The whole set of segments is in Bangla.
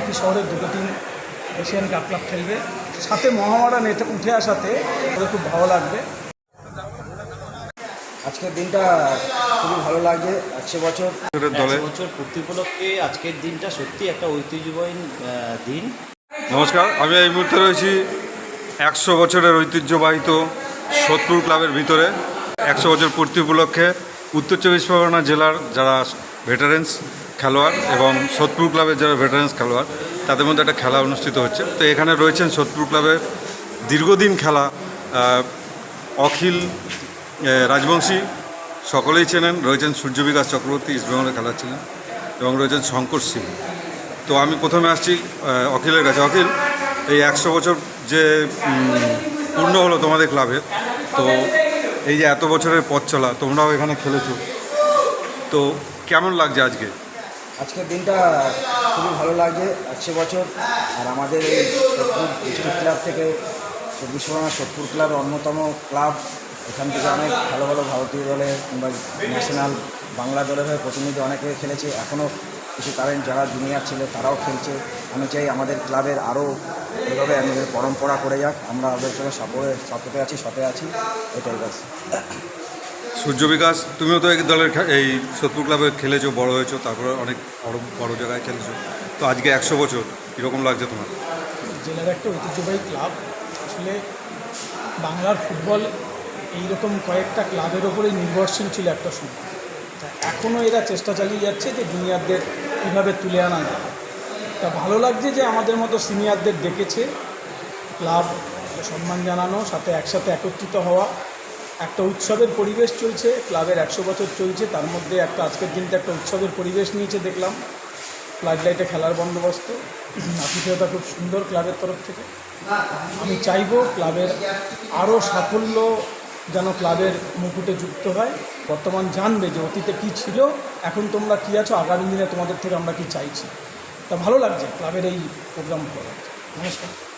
একই শহরের দুটো টিম এশিয়ান কাপ ক্লাব খেলবে। সাথে মহামারান এটা উঠে আসাতে ওদের খুব ভালো লাগবে। আজকের দিনটা খুবই ভালো লাগছে একশো বছর বছর পূর্তি উপলক্ষে আজকের দিনটা সত্যি একটা ঐতিহ্যবাহী দিন। নমস্কার আমি এই মুহূর্তে রয়েছি একশো বছরের ঐতিহ্যবাহিত সোদপুর ক্লাবের ভিতরে। একশো বছর পূর্তি উপলক্ষে উত্তর চব্বিশ পরগনা জেলার যারা ভেটারেন্স খেলোয়াড় এবং সোদপুর ক্লাবের যারা ভেটারেন্স খেলোয়াড়, তাদের মধ্যে একটা খেলা অনুষ্ঠিত হচ্ছে। তো এখানে রয়েছেন সোদপুর ক্লাবের দীর্ঘদিন খেলা অখিল রাজবংশী, সকলেই চেনেন। রয়েছেন সূর্য বিকাশ চক্রবর্তী ইস্টবেঙ্গলে খেলা ছিলেন এবং রয়েছেন শঙ্কর সিং। তো আমি প্রথমে আসছি অখিলের কাছে। অখিল, এই একশো বছর যে পূর্ণ হলো তোমাদের ক্লাবের, তো এই যে এত বছরের পথ চলা, তোমরাও এখানে খেলেছো। তো কেমন লাগছে আজকে? আজকের দিনটা খুবই ভালো লাগছে, একশো বছর। আর আমাদের এই সোদপুর ডিস্ট্রিক্ট ক্লাব থেকে চব্বিশ পরগনা সোদপুর ক্লাবের অন্যতম ক্লাব। এখান থেকে অনেক ভালো ভালো ভারতীয় দলে কিংবা ন্যাশনাল বাংলা দলের হয়ে প্রতিনিধি অনেকে খেলেছে। এখনও কিছু কারেন্ট যারা জুনিয়র ছিল তারাও খেলছে। আমি চাই আমাদের ক্লাবের আরও এভাবে আমাদের পরম্পরা করে যাক। আমরা ওদের সঙ্গে সাপোর্টে সাপোর্টে আছি, সাথে আছি। এটাই বাস সূর্য বিকাশ তুমিও তো এই দলের এই সোদপুর ক্লাবে খেলেছো, বড় হয়েছো, তারপরে অনেক বড় বড় জায়গায় খেলেছো। তো আজকে একশো বছর, কীরকম লাগছে তোমার? জেলার একটা ঐতিহ্যবাহী ক্লাব, আসলে বাংলার ফুটবল এইরকম কয়েকটা ক্লাবের ওপরেই নির্ভরশীল ছিল একটা সময়। তা এখনও এরা চেষ্টা চালিয়ে যাচ্ছে যে জুনিয়রদের কীভাবে তুলে আনা যায়। তা ভালো লাগছে যে আমাদের মতো সিনিয়রদের ডেকেছে, ক্লাব সম্মান জানানো, সাথে একসাথে একত্রিত হওয়া। একটা উৎসবের পরিবেশ চলছে, ক্লাবের একশো বছর চলছে, তার মধ্যে একটা আজকের দিনটা একটা উৎসবের পরিবেশ নিয়েছে দেখলাম। ফ্লাড লাইটে খেলার বন্দোবস্ত। আতিথেয়তা খুব সুন্দর ক্লাবের তরফ থেকে। আমি চাইব ক্লাবের আরও সাফল্য যেন ক্লাবের মুকুটে যুক্ত হয়। বর্তমান জানবে যে অতীতে কী ছিল, এখন তোমরা কী আছো, আগামী দিনে তোমাদের থেকে আমরা কি চাইছি। তা ভালো লাগছে, ক্লাবের এই প্রোগ্রাম ভালো লাগছে। নমস্কার।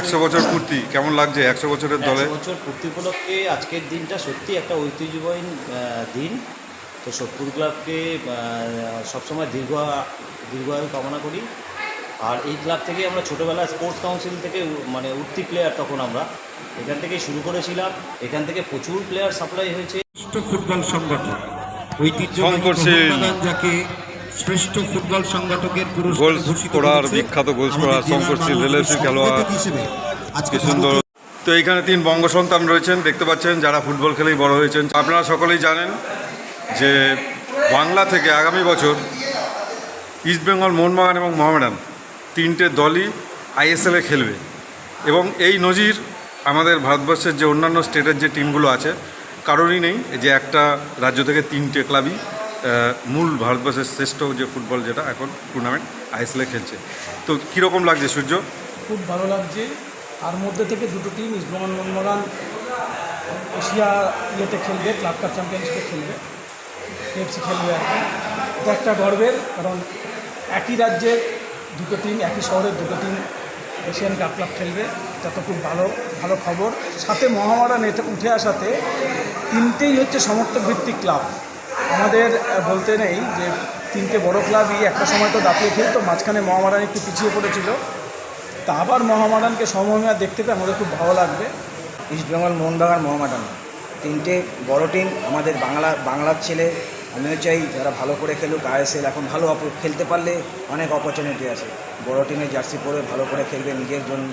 একশো বছর পূর্তি কেমন লাগছে একশো বছরের দলে? বছর পূর্তি উপলক্ষে আজকের দিনটা সত্যি একটা ঐতিহ্যবাহী দিন। তো সোদপুর ক্লাবকে সবসময় দীর্ঘ দীর্ঘায়ু কামনা করি। আর এই ক্লাব থেকে আমরা ছোটোবেলায় স্পোর্টস কাউন্সিল থেকে মানে উঠতি প্লেয়ার তখন আমরা। এখান থেকে শুরু করেছিলাম। এখান থেকে প্রচুর প্লেয়ার সাপ্লাই হয়েছে। ফুটবল সংগঠন। মোহনবাগান যাকে শ্রেষ্ঠ ফুটবল সংগঠকের পুরস্কার গোল করেছে। বিখ্যাত গোল আমাদের শঙ্কর খেলোয়াড়। আজকে সুন্দর তো এইখানে তিন বঙ্গ সন্তান রয়েছেন দেখতে পাচ্ছেন যারা ফুটবল খেলেই বড় হয়েছেন আপনারা সকলেই জানেন যে বাংলা থেকে আগামী বছর ইস্টবেঙ্গল মোহনবাগান এবং মোহামেডান তিনটে দলই আইএসএলে খেলবে এবং এই নজির আমাদের ভারতবর্ষের যে অন্যান্য স্টেটের যে টিমগুলো আছে কারোরই নেই যে একটা রাজ্য থেকে তিনটে ক্লাবই মূল ভারতবর্ষের শ্রেষ্ঠ যে ফুটবল যেটা এখন টুর্নামেন্ট আইএসএলে খেলছে। তো কীরকম লাগছে সূর্য? খুব ভালো লাগছে। তার মধ্যে থেকে দুটো টিম ইস্টবেঙ্গল মোহনবাগান এশিয়া ইয়েতে খেলবে ক্লাব কাপ চ্যাম্পিয়নশিপে খেলবে। এফসি খেলবে আর কি। এটা একটা গর্বের, কারণ একই রাজ্যের দুটো টিম একই শহরের দুটো টিম এশিয়ান কাপ ক্লাব খেলবে। এটা তো খুব ভালো ভালো খবর। সাথে মহামারান উঠে আসাতে তিনটেই হচ্ছে সমর্থক ভিত্তিক ক্লাব আমাদের বলতে নেই যে তিনটে বড় ক্লাবই একটা সময় তো দাপিয়ে খেলতো মাঝখানে মহামারান একটু পিছিয়ে পড়েছিল। তা আবার মহামারানকে সমমহিমা দেখতে পেয়ে আমাদের খুব ভালো লাগবে। ইস্টবেঙ্গল মোহনবাগান মহামারান তিনটে বড় টিম আমাদের বাংলা, বাংলার ছেলে। আমিও চাই যারা ভালো করে খেলুক, আইএসএল এখন ভালো খেলতে পারলে অনেক অপরচুনিটি আছে। বড় টিমে জার্সি পরে ভালো করে খেলবে নিজের জন্য।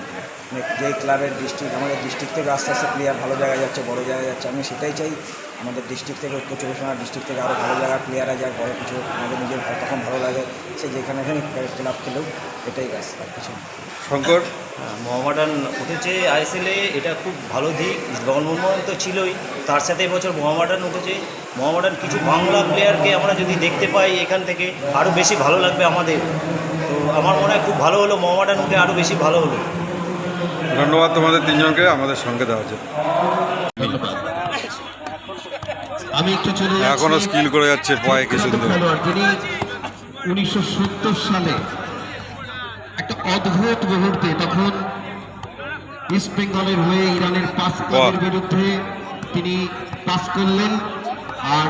যেই ক্লাবের ডিস্ট্রিক্ট আমাদের ডিস্ট্রিক্ট থেকে আস্তে আস্তে প্লেয়ার ভালো জায়গায় যাচ্ছে, বড় জায়গায় যাচ্ছে, আমি সেটাই চাই। আমাদের ডিস্ট্রিক্ট থেকে উত্তর চব্বিশ পরগনা ডিস্ট্রিক্ট থেকে আরও ভালো জায়গায় প্লেয়াররা যায় বড় কিছু আমাদের নিজের ভালো- তখন ভালো লাগে। সে যেখানে এখানে ক্লাব খেলেও এটাই ব্যাস আর কিছু শঙ্কর মোহামেডান উঠেছে আইএসএলে এটা খুব ভালো দিক। ইস্টবেঙ্গল তো ছিলই তার সাথে এবছর মোহামেডান উঠেছে। মোহামেডান কিছু বাংলা প্লেয়ারকে আমরা যদি দেখতে পাই এখান থেকে আরও বেশি ভালো লাগবে আমাদের। তো আমার মনে হয় খুব ভালো হলো মোহামেডান উঠে আরও বেশি ভালো হলো। ধন্যবাদ তোমাদের তিনজনকে আমাদের সঙ্গে দেওয়ার জন্য। আমি একটু চলে এখনও স্কিল করে যাচ্ছে পয়ে কি সুন্দর। যিনি উনিশশো সত্তর সালে একটা অদ্ভুত মুহূর্তে তখন ইস্ট বেঙ্গলের হয়ে ইরানের পাঁচ ক্লাবের বিরুদ্ধে তিনি পাস করলেন। আর